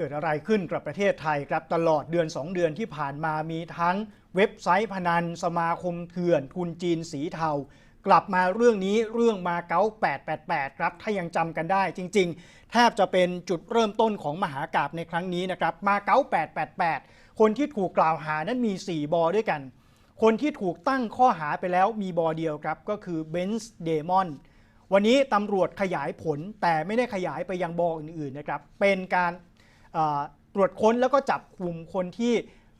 เกิดอะไรขึ้นกับประเทศไทยครับตลอดเดือน 2 เดือนที่ผ่านมามีทั้งเว็บไซต์พนัน สมาคมเถื่อนทุนจีนสีเทา กลับมาเรื่องนี้เรื่องมาเก๊า888 ครับ ถ้ายังจำกันได้จริง ๆ แทบจะเป็นจุดเริ่มต้นของมหากาบในครั้งนี้นะครับ มาเก๊า888 คนที่ถูกกล่าวหานั้นมี 4 บอด้วยกัน คนที่ถูกตั้งข้อหาไปแล้วมีบอเดียวครับก็คือเบนซ์เดมอนวันนี้ตำรวจขยายผลแต่ไม่ได้ขยายไปยังบออื่นๆนะครับเป็นการ ตรวจค้นแล้วก็จับกลุ่มคนที่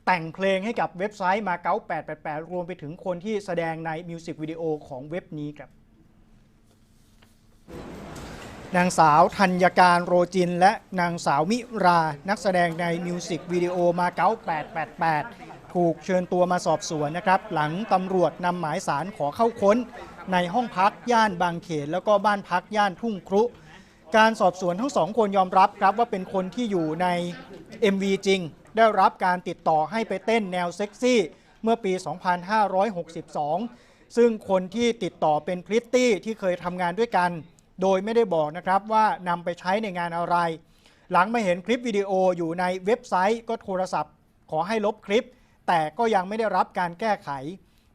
แต่งเพลงให้กับเว็บไซต์มาเก๊า888 รวมไปถึงคนที่แสดงในมิวสิกวิดีโอของเว็บนี้ครับ นางสาวธัญการโรจิน และนางสาวมิรา นักแสดงในมิวสิกวิดีโอมาเก๊า888 ถูกเชิญตัวมาสอบสวนนะครับ หลังตำรวจนำหมายสารขอเข้าค้น ในห้องพักย่านบางเขนแล้วก็บ้านพักย่านทุ่งครุ การสอบสวนทั้งสองคนยอมรับครับว่าเป็นคนที่อยู่ใน MV จริง ได้รับการติดต่อให้ไปเต้นแนวเซ็กซี่ เมื่อปี 2562 ซึ่งคนที่ติดต่อเป็นพริตตี้ที่เคยทำงานด้วยกัน โดยไม่ได้บอกนะครับว่านำไปใช้ในงานอะไร หลังมาเห็นคลิปวิดีโออยู่ในเว็บไซต์ก็โทรศัพท์ ขอให้ลบคลิป แต่ก็ยังไม่ได้รับการแก้ไข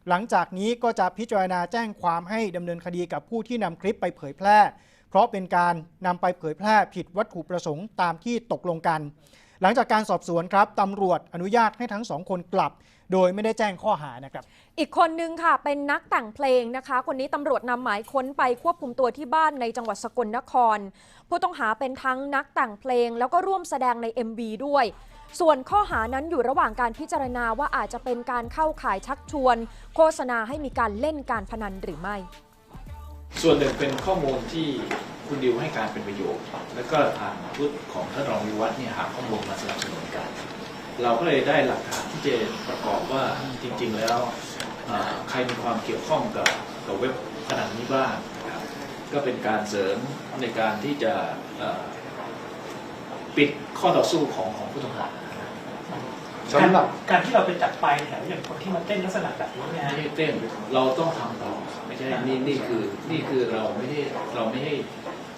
หลังจากนี้ก็จะพิจารณาแจ้งความให้ดำเนินคดีกับผู้ที่นำคลิปไปเผยแพร่ ราะเป็นการนำไปเผยแพร่ผิดวัตถุประสงค์ตามที่ตกลงกัน หลังจากการสอบสวนครับตำรวจอนุญาตให้ทั้งสองคนกลับ โดยไม่ได้แจ้งข้อหานะครับ อีกคนนึงค่ะ เป็นนักแต่งเพลงนะคะ คนนี้ตำรวจนำหมายค้นไปควบคุมตัวที่บ้านในจังหวัดสกลนคร ผู้ต้องหาเป็นทั้งนักแต่งเพลง แล้วก็ร่วมแสดงใน MV ด้วยส่วนข้อหานั้นอยู่ระหว่างการพิจารณาว่าอาจจะเป็นการเข้าข่ายชักชวน โฆษณาให้มีการเล่นการพนันหรือไม่ ส่วนหนึ่งเป็นข้อมูลที่คุณดิวให้การเป็นประโยชน์ แล้วก็ทางชุดของท่านรองวิวัฒน์เนี่ยหาข้อมูลมาสนับสนุนกัน เราก็เลยได้หลักฐานที่จะประกอบว่าจริง ๆ แล้วใครมีความเกี่ยวข้องกับกับเว็บพนันนี้บ้างนะครับก็เป็นการเสริมในการที่จะปิดข้อต่อสู้ของของผู้ต้องหา สำหรับการที่เราไปจับไปแถวอย่างคนที่มาเต้นลักษณะแบบนี้เนี่ยไม่ใช่เต้นเราต้องทำต่อไม่ใช่นี่นี่คือนี่คือเราไม่ได้เราไม่ให้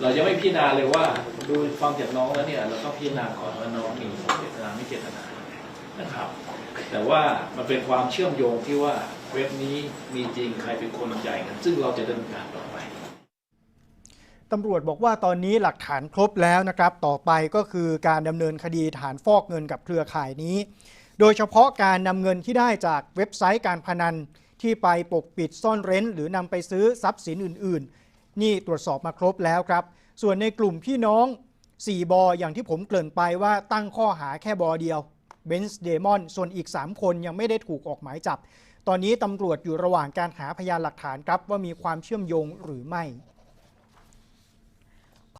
เรายังไม่พิจารณาเลยว่าดูฟังจากน้องแล้วเนี่ยเราต้องพิจารณาก่อนว่าน้องมีเจตนาไม่เจตนานะครับ แต่ว่ามันเป็นความเชื่อมโยงที่ว่าเว็บนี้มีจริงใครเป็นคนจ่ายเงินซึ่งเราจะดำเนินการต่อไปตำรวจบอกว่าตอนนี้หลักฐานครบแล้วนะครับ ต่อไปก็คือการดำเนินคดีฐานฟอกเงินกับเครือข่ายนี้ โดยเฉพาะการนำเงินที่ได้จากเว็บไซต์การพนัน ที่ไปปกปิดซ่อนเร้น หรือนำไปซื้อทรัพย์สินอื่น ๆ นี่ตรวจสอบมาครบแล้วครับ ส่วนในกลุ่มพี่น้อง 4 บออย่างที่ผมเกริ่นไปว่าตั้งข้อหาแค่บอเดียวเบนซ์เดมอนส่วนอีก 3 คนยังไม่ได้ถูกออกหมายจับ ตอนนี้ตำรวจอยู่ระหว่างการหาพยานหลักฐานครับว่ามีความเชื่อมโยงหรือไม่